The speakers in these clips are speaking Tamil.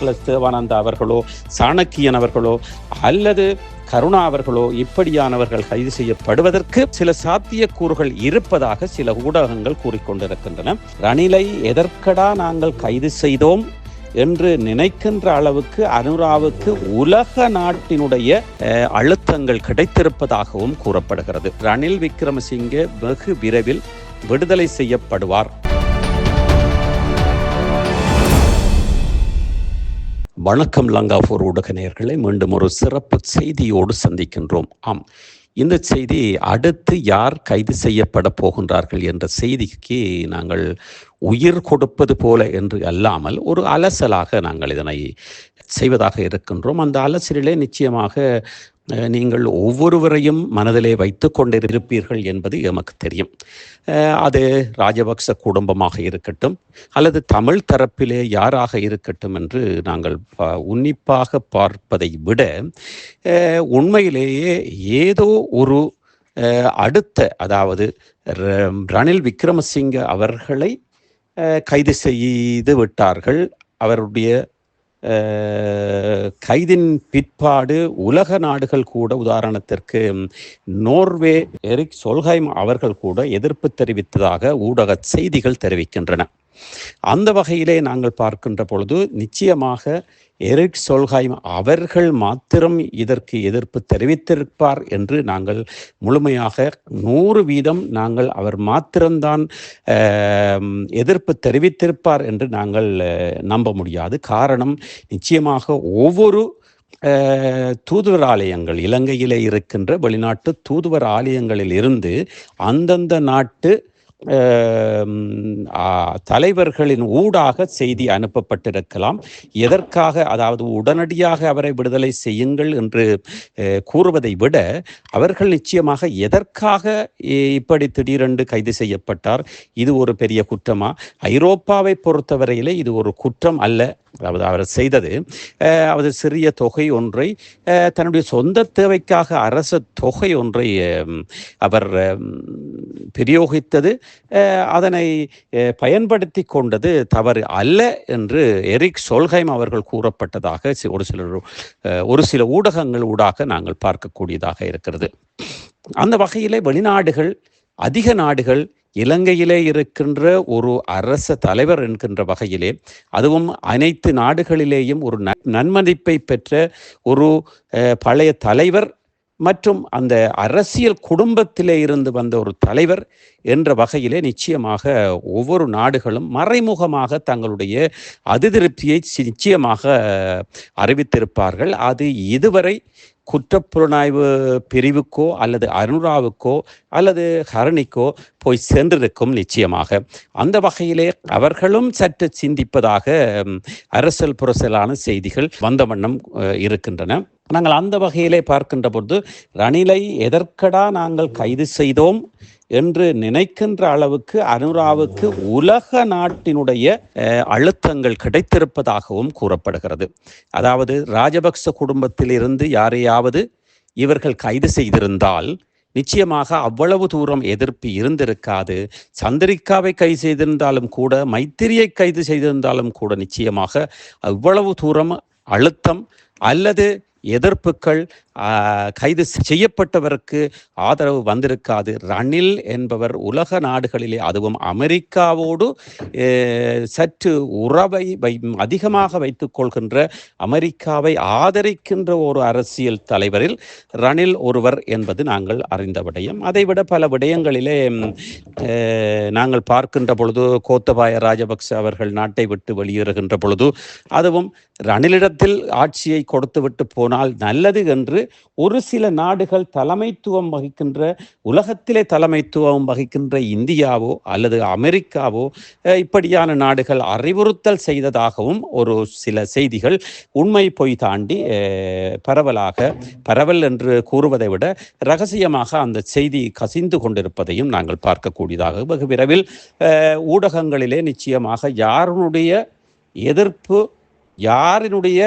தேவானந்தா அவர்களோ சாணக்கியன் அவர்களோ அல்லது கருணா அவர்களோ இப்படியானவர்கள் கைது செய்யப்படுவதற்கு சில சாத்தியக்கூறுகள் இருப்பதாக சில ஊடகங்கள் கூறிக்கொண்டிருக்கின்றன. ரணிலை எதற்கடா நாங்கள் கைது செய்தோம் என்று நினைக்கின்ற அளவுக்கு அனுராவுக்கு உலக நாட்டினுடைய அஹ், அழுத்தங்கள் கிடைத்திருப்பதாகவும் கூறப்படுகிறது. ரணில் விக்ரமசிங்கே வெகு விரைவில் விடுதலை செய்யப்படுவார். வணக்கம் லங்காபூர் ஊடக நேர்களை மீண்டும் ஒரு சிறப்பு செய்தியோடு சந்திக்கின்றோம். ஆம் இந்த செய்தி அடுத்து யார் கைது செய்யப்பட போகின்றார்கள் என்ற செய்திக்கு நாங்கள் உயிர் கொடுப்பது போல என்று அல்லாமல் ஒரு அலசலாக நாங்கள் இதனை செய்வதாக இருக்கின்றோம். அந்த அலசலிலே நிச்சயமாக நீங்கள் ஒவ்வொருவரையும் மனதிலே வைத்து கொண்டிருப்பீர்கள் என்பது எமக்கு தெரியும். அது ராஜபக்ச குடும்பமாக இருக்கட்டும் அல்லது தமிழ் தரப்பிலே யாராக இருக்கட்டும் என்று நாங்கள் உன்னிப்பாக பார்ப்பதை விட உண்மையிலேயே ஏதோ ஒரு அடுத்த அதாவது ர- ரணில் விக்ரமசிங்க அவர்களை கைது செய்து விட்டார்கள். அவருடைய கைதின் பிற்பாடு உலக நாடுகள் கூட உதாரணத்திற்கு நோர்வே எரிக் சொல்ஹைம் அவர்கள் கூட எதிர்ப்பு தெரிவித்ததாக ஊடக செய்திகள் தெரிவிக்கின்றன. அந்த வகையிலே நாங்கள் பார்க்கின்ற பொழுது நிச்சயமாக எரிக் சொல்காய் அவர்கள் மாத்திரம் இதற்கு எதிர்ப்பு தெரிவித்திருப்பார் என்று நாங்கள் முழுமையாக நூறு வீதம் நாங்கள் அவர் மாத்திரம்தான் எதிர்ப்பு தெரிவித்திருப்பார் என்று நாங்கள் நம்ப முடியாது. காரணம் நிச்சயமாக ஒவ்வொரு தூதுவர் ஆலயங்கள் இலங்கையிலே இருக்கின்ற வெளிநாட்டு தூதுவர் ஆலயங்களில் இருந்து அந்தந்த நாட்டு தலைவர்களின் ஊடாக செய்தி அனுப்பப்பட்டிருக்கலாம். எதற்காக அதாவது உடனடியாக அவரை விடுதலை செய்யுங்கள் என்று கூறுவதை விட அவர்கள் நிச்சயமாக எதற்காக இப்படி திடீரென்று கைது செய்யப்பட்டார் இது ஒரு பெரிய குற்றமா? ஐரோப்பாவை பொறுத்தவரையிலே இது ஒரு குற்றம் அல்ல. அதாவது அவர் செய்தது அவர் சிறிய தொகை ஒன்றை தன்னுடைய சொந்த தேவைக்காக அரச தொகை ஒன்றை அவர் பிரயோகித்தது. அதனை அஹ், பயன்படுத்தி கொண்டது தவறு அல்ல என்று எரிக் சொல்கைம் அவர்கள் கூறப்பட்டதாக ஒரு சிலர் அஹ், ஒரு சில ஊடகங்கள் ஊடாக நாங்கள் பார்க்கக்கூடியதாக இருக்கிறது. அந்த வகையிலே வெளிநாடுகள் அதிக நாடுகள் இலங்கையிலே இருக்கின்ற ஒரு அரச தலைவர் என்கின்ற வகையிலே அதுவும் அனைத்து நாடுகளிலேயும் ஒரு நன்- நன்மதிப்பை பெற்ற ஒரு அஹ், பழைய தலைவர் மற்றும் அந்த அரசியல் குடும்பத்திலே இருந்து வந்த ஒரு தலைவர் என்ற வகையிலே நிச்சயமாக ஒவ்வொரு நாடுகளும் மறைமுகமாக தங்களுடைய அதிருப்தியை நிச்சயமாக அறிவித்திருப்பார்கள். அது இதுவரை குற்றப்புலனாய்வு பிரிவுக்கோ அல்லது அனுராவுக்கோ அல்லது ஹரணிக்கோ போய் சென்றிருக்கும் நிச்சயமாக. அந்த வகையிலே அவர்களும் சற்று சிந்திப்பதாக அரசல் புரசலான செய்திகள் வந்த வண்ணம் இருக்கின்றன. நாங்கள் அந்த வகையிலே பார்க்கின்ற பொழுது ரணிலை எதற்கடா நாங்கள் கைது செய்தோம் என்று நினைக்கின்ற அளவுக்கு அனுராவுக்கு உலக நாட்டினுடைய அழுத்தங்கள் கிடைத்திருப்பதாகவும் கூறப்படுகிறது. அதாவது ராஜபக்ச குடும்பத்திலிருந்து யாரையாவது இவர்கள் கைது செய்திருந்தால் நிச்சயமாக அவ்வளவு தூரம் எதிர்ப்பு இருந்திருக்காது. சந்திரிகாவை கைது செய்திருந்தாலும் கூட மைத்திரியை கைது செய்திருந்தாலும் கூட நிச்சயமாக அவ்வளவு தூரம் அழுத்தம் அல்லது எதிர்ப்புகள் கைது செய்யப்பட்டவருக்கு ஆதரவு வந்திருக்காது. ரணில் என்பவர் உலக நாடுகளிலே அதுவும் அமெரிக்காவோடு சற்று உறவை வை அதிகமாக வைத்துக் கொள்கின்ற அமெரிக்காவை ஆதரிக்கின்ற ஒரு அரசியல் தலைவரில் ரணில் ஒருவர் என்பது நாங்கள் அறிந்த விடயம். அதைவிட பல விடயங்களிலே நாங்கள் பார்க்கின்ற பொழுது கோத்தபாய ராஜபக்ச அவர்கள் நாட்டை விட்டு வெளியேறுகின்ற பொழுது அதுவும் ரணிலிடத்தில் ஆட்சியை கொடுத்துவிட்டு போனால் நல்லது என்று ஒரு சில நாடுகள் தலைமைத்துவம் வகிக்கின்ற உலகத்திலே தலைமைத்துவம் வகிக்கின்ற இந்தியாவோ அல்லது அமெரிக்காவோ இப்படியான நாடுகள் அறிவுறுத்தல் செய்ததாகவும் ஒரு சில செய்திகள் உண்மை பொய் தாண்டி பரவலாக பரவல் என்று கூறுவதை விட ரகசியமாக அந்த செய்தி கசிந்து கொண்டிருப்பதையும் நாங்கள் பார்க்கக்கூடியதாக வெகு விரைவில் அஹ், ஊடகங்களிலே நிச்சயமாக யாருடைய எதிர்ப்பு யாரினுடைய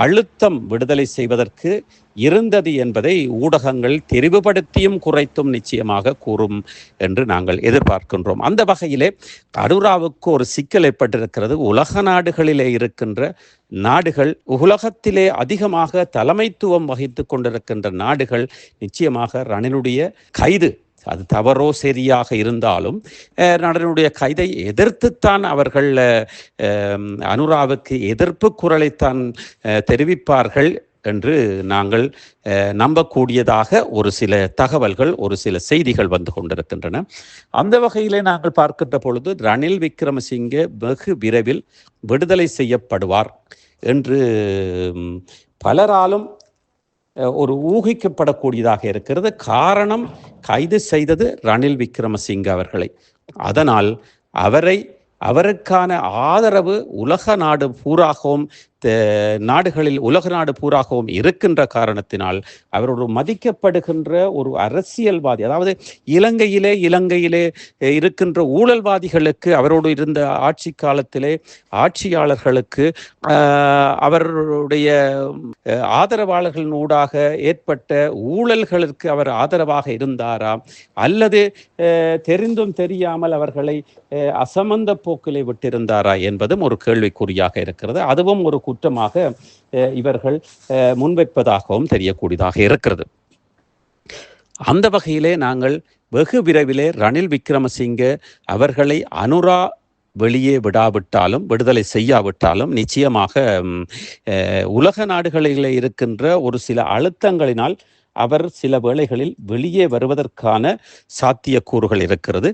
அழுத்தம் விடுதலை செய்வதற்கு இருந்தது என்பதை ஊடகங்கள் தெரிவுபடுத்தியும் குறைத்தும் நிச்சயமாக கூறும் என்று நாங்கள் எதிர்பார்க்கின்றோம். அந்த வகையிலே அருராவுக்கு ஒரு சிக்கல் ஏற்பட்டிருக்கிறது. உலக நாடுகளிலே இருக்கின்ற நாடுகள் உலகத்திலே அதிகமாக தலைமைத்துவம் வகித்து கொண்டிருக்கின்ற நாடுகள் நிச்சயமாக ரணிலுடைய கைது அது தவறோ சரியாக இருந்தாலும் நடனுடைய கைதை எதிர்த்துத்தான் அவர்கள் அனுராவுக்கு எதிர்ப்பு குரலைத்தான் தெரிவிப்பார்கள் என்று நாங்கள் நம்பக்கூடியதாக ஒரு சில தகவல்கள் ஒரு சில செய்திகள் வந்து கொண்டிருக்கின்றன. அந்த வகையிலே நாங்கள் பார்க்கின்ற பொழுது ரணில் விக்ரமசிங்கே வெகு விரைவில் விடுதலை செய்யப்படுவார் என்று பலராலும் ஒரு ஊகிக்கப்படக்கூடியதாக இருக்கிறது. காரணம் கைது செய்தது ரணில் விக்ரமசிங்க அவர்களை. அதனால் அவரை அவருக்கான ஆதரவு உலக நாடு பூராகவும் நாடுகளில் உலக நாடு பூராகவும் இருக்கின்ற காரணத்தினால் அவர் ஒரு மதிக்கப்படுகின்ற ஒரு அரசியல்வாதி அதாவது இலங்கையிலே இலங்கையிலே இருக்கின்ற ஊழல்வாதிகளுக்கு அவரோடு இருந்த ஆட்சி காலத்திலே ஆட்சியாளர்களுக்கு அவருடைய ஆதரவாளர்களின் ஊடாக ஏற்பட்ட ஊழல்களுக்கு அவர் ஆதரவாக இருந்தாரா? அல்லது தெரிந்தும் தெரியாமல் அவர்களை அசமந்த போக்கிலே விட்டிருந்தாரா என்பதும் ஒரு கேள்விக்குறியாக இருக்கிறது. அதுவும் ஒரு குற்றமாக இவர்கள் முன்வைப்பதாகவும் தெரியக்கூடியதாக இருக்கிறது. அந்த வகையிலே நாங்கள் வெகு விரைவிலே ரணில் விக்ரமசிங்க அவர்களை அனுரா வெளியே விடாவிட்டாலும் விடுதலை செய்யாவிட்டாலும் நிச்சயமாக உலக நாடுகளில் இருக்கின்ற ஒரு சில அழுத்தங்களினால் அவர் சில வேளைகளில் வெளியே வருவதற்கான சாத்தியக்கூறுகள் இருக்கிறது.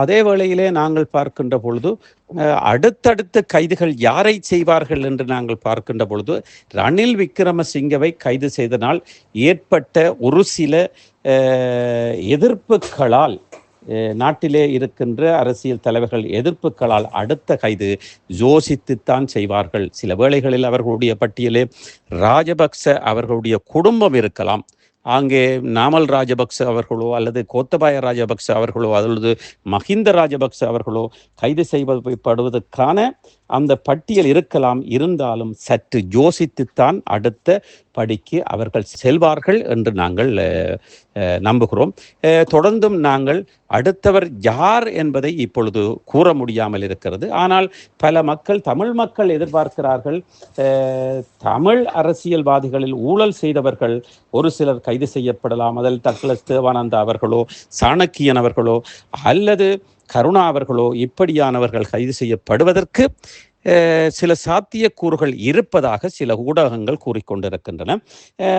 அதே வேளையிலே நாங்கள் பார்க்கின்ற பொழுது அடுத்தடுத்த கைதுகள் யாரை செய்வார்கள் என்று நாங்கள் பார்க்கின்ற பொழுது ரணில் விக்ரமசிங்கவை கைது செய்தனால் ஏற்பட்ட ஒரு சில எதிர்ப்புகளால் நாட்டிலே இருக்கின்ற அரசியல் தலைவர்கள் எதிர்ப்புகளால் அடுத்த கைது யோசித்துத்தான் செய்வார்கள். சில வேளைகளில் அவர்களுடைய பட்டியலே ராஜபக்ச அவர்களுடைய குடும்பம் இருக்கலாம். அங்கே நாமல் ராஜபக்ச அவர்களோ அல்லது கோத்தபாய ராஜபக்ச அவர்களோ அல்லது மஹிந்த ராஜபக்ச அவர்களோ கைது செய்யப்படுவதற்கான அந்த பட்டியல் இருக்கலாம் இருந்தாலும் சற்று யோசித்துத்தான் அடுத்த படிக்கு அவர்கள் செல்வார்கள் என்று நாங்கள் நம்புகிறோம். தொடர்ந்தும் நாங்கள் அடுத்தவர் யார் என்பதை இப்பொழுது கூற முடியாமல் இருக்கிறது. ஆனால் பல மக்கள் தமிழ் மக்கள் எதிர்பார்க்கிறார்கள் தமிழ் அரசியல்வாதிகளில் ஊழல் செய்தவர்கள் ஒரு சிலர் கைது செய்யப்படலாம். அதில் டக்ளஸ் தேவானந்தா அவர்களோ சாணக்கியன் அவர்களோ அல்லது கருணா அவர்களோ இப்படியானவர்கள் கைது செய்யப்படுவதற்கு சில சாத்தியக்கூறுகள் இருப்பதாக சில ஊடகங்கள் கூறிக்கொண்டிருக்கின்றன.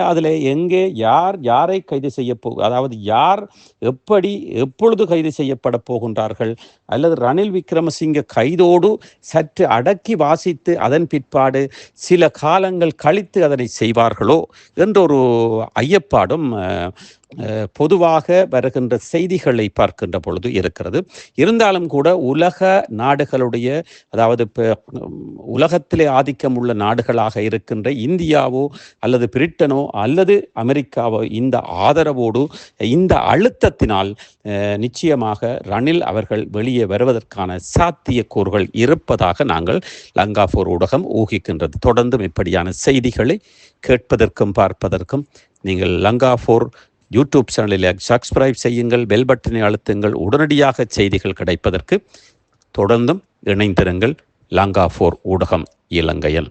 அதில் எங்கே யார் யாரை கைது செய்ய போ அதாவது யார் எப்படி எப்பொழுது கைது செய்யப்பட போகின்றார்கள் அல்லது ரணில் விக்ரமசிங்க கைதோடு சற்று அடக்கி வாசித்து அதன் பிற்பாடு சில காலங்கள் கழித்து அதனை செய்வார்களோ என்ற ஒரு ஐயப்பாடும் பொதுவாக வருகின்ற செய்திகளை பார்க்கின்ற பொழுது இருக்கிறது. இருந்தாலும் கூட உலக நாடுகளுடைய அதாவது உலகத்திலே ஆதிக்கம் உள்ள நாடுகளாக இருக்கின்ற இந்தியாவோ அல்லது பிரிட்டனோ அல்லது அமெரிக்காவோ இந்த ஆதரவோடு இந்த அழுத்தத்தினால் நிச்சயமாக ரணில் அவர்கள் வெளியே வருவதற்கான சாத்தியக்கூறுகள் இருப்பதாக நாங்கள் லங்காபூர் ஊடகம் ஊகிக்கின்றது. தொடர்ந்தும் இப்படியான செய்திகளை கேட்பதற்கும் பார்ப்பதற்கும் நீங்கள் லங்காபூர் யூடியூப் சேனலில் சப்ஸ்கிரைப் செய்யுங்கள் பெல் பட்டனை அழுத்துங்கள் உடனடியாக செய்திகள் கிடைப்பதற்கு தொடர்ந்தும் இணைந்திருங்கள். லங்காபூர் ஊடகம் இலங்கையில்.